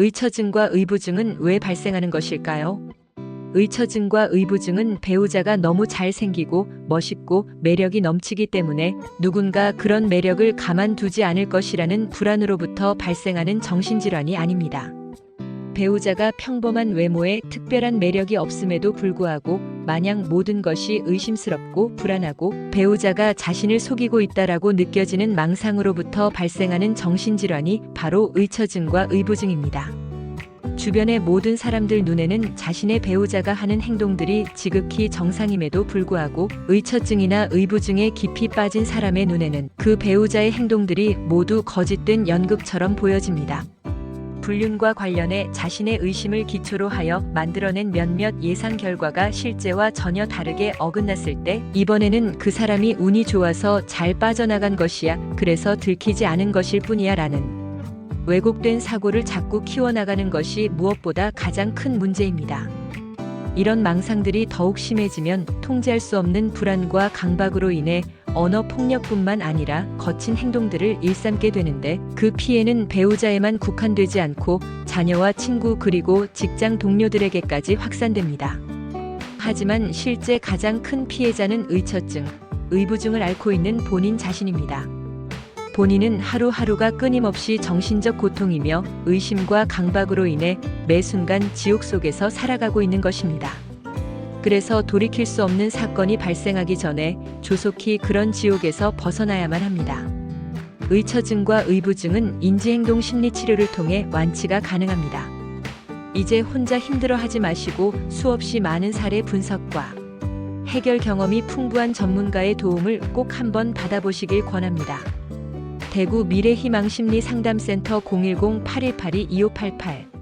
의처증과 의부증은 왜 발생하는 것일까요? 의처증과 의부증은 배우자가 너무 잘생기고 멋있고 매력이 넘치기 때문에 누군가 그런 매력을 가만두지 않을 것이라는 불안으로부터 발생하는 정신질환이 아닙니다. 배우자가 평범한 외모에 특별한 매력이 없음에도 불구하고 마냥 모든 것이 의심스럽고 불안하고 배우자가 자신을 속이고 있다라고 느껴지는 망상으로부터 발생하는 정신질환이 바로 의처증과 의부증입니다. 주변의 모든 사람들 눈에는 자신의 배우자가 하는 행동들이 지극히 정상임에도 불구하고 의처증이나 의부증에 깊이 빠진 사람의 눈에는 그 배우자의 행동들이 모두 거짓된 연극처럼 보여집니다. 불륜과 관련해 자신의 의심을 기초로 하여 만들어낸 몇몇 예상 결과가 실제와 전혀 다르게 어긋났을 때 이번에는 그 사람이 운이 좋아서 잘 빠져나간 것이야 그래서 들키지 않은 것일 뿐이야 라는 왜곡된 사고를 자꾸 키워나가는 것이 무엇보다 가장 큰 문제입니다. 이런 망상들이 더욱 심해지면 통제할 수 없는 불안과 강박으로 인해 언어 폭력뿐만 아니라 거친 행동들을 일삼게 되는데 그 피해는 배우자에만 국한되지 않고 자녀와 친구 그리고 직장 동료들에게까지 확산됩니다. 하지만 실제 가장 큰 피해자는 의처증, 의부증을 앓고 있는 본인 자신입니다. 본인은 하루하루가 끊임없이 정신적 고통이며 의심과 강박으로 인해 매 순간 지옥 속에서 살아가고 있는 것입니다. 그래서 돌이킬 수 없는 사건이 발생하기 전에 조속히 그런 지옥에서 벗어나야만 합니다. 의처증과 의부증은 인지행동 심리 치료를 통해 완치가 가능합니다. 이제 혼자 힘들어 하지 마시고 수없이 많은 사례 분석과 해결 경험이 풍부한 전문가의 도움을 꼭 한번 받아보시길 권합니다. 대구 미래희망심리 상담센터 010-8182-2588